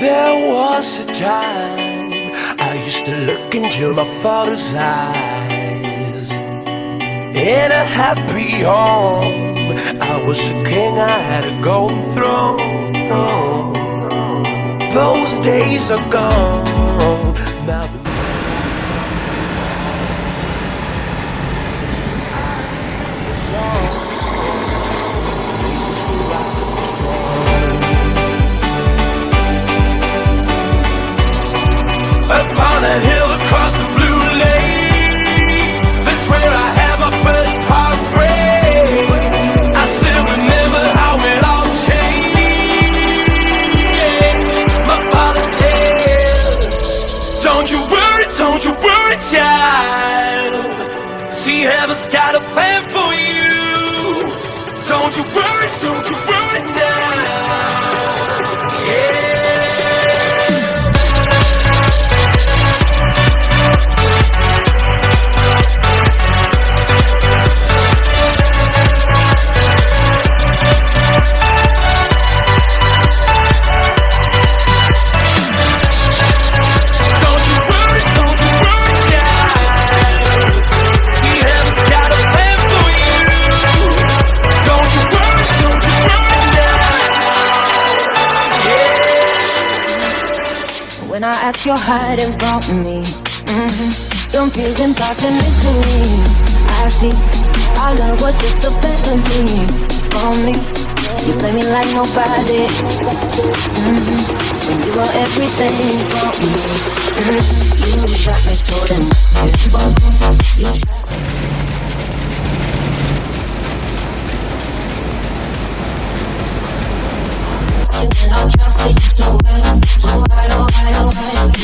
There was a time I used to look into my father's eyes. In a happy home, I was a king, I had a golden throne. Those days are gone. Now the Upon See, heaven's got a plan for you. Don't you worry, that you're hiding from me. Mm-hmm. Confusing thoughts and mystery. I see all of was just a fantasy for me. You play me like nobody. Mm-hmm. When you were everything for me. Mm-hmm. You shot me so damn You shot me. you and I trusted you so well, so right, oh right, oh right.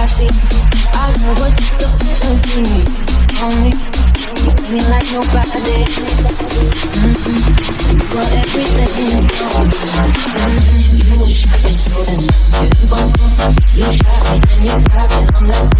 I see. I know what just a fantasy. On me, you play me like nobody. Mhm. You are everything. You shot me so damn. You bum bum. You shot me, then you got me. I'm like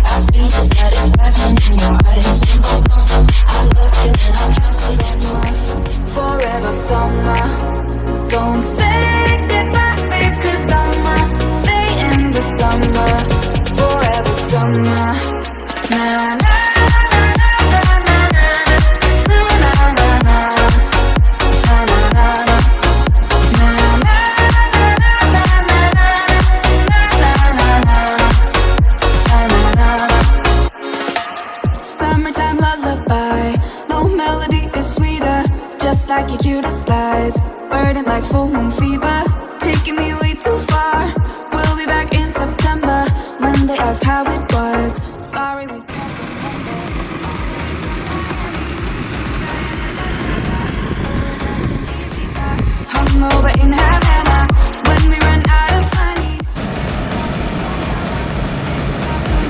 burning like full moon fever. Taking me way too far. We'll be back in September when they ask how it was. Sorry, we can't. Hungover in Havana when we run out of money.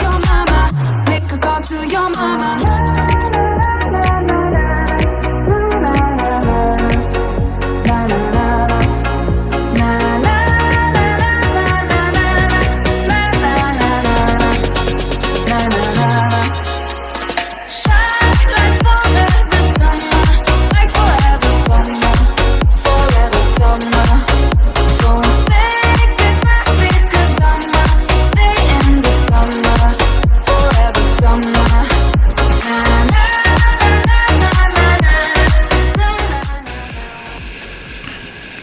Your mama, make a call to your mama.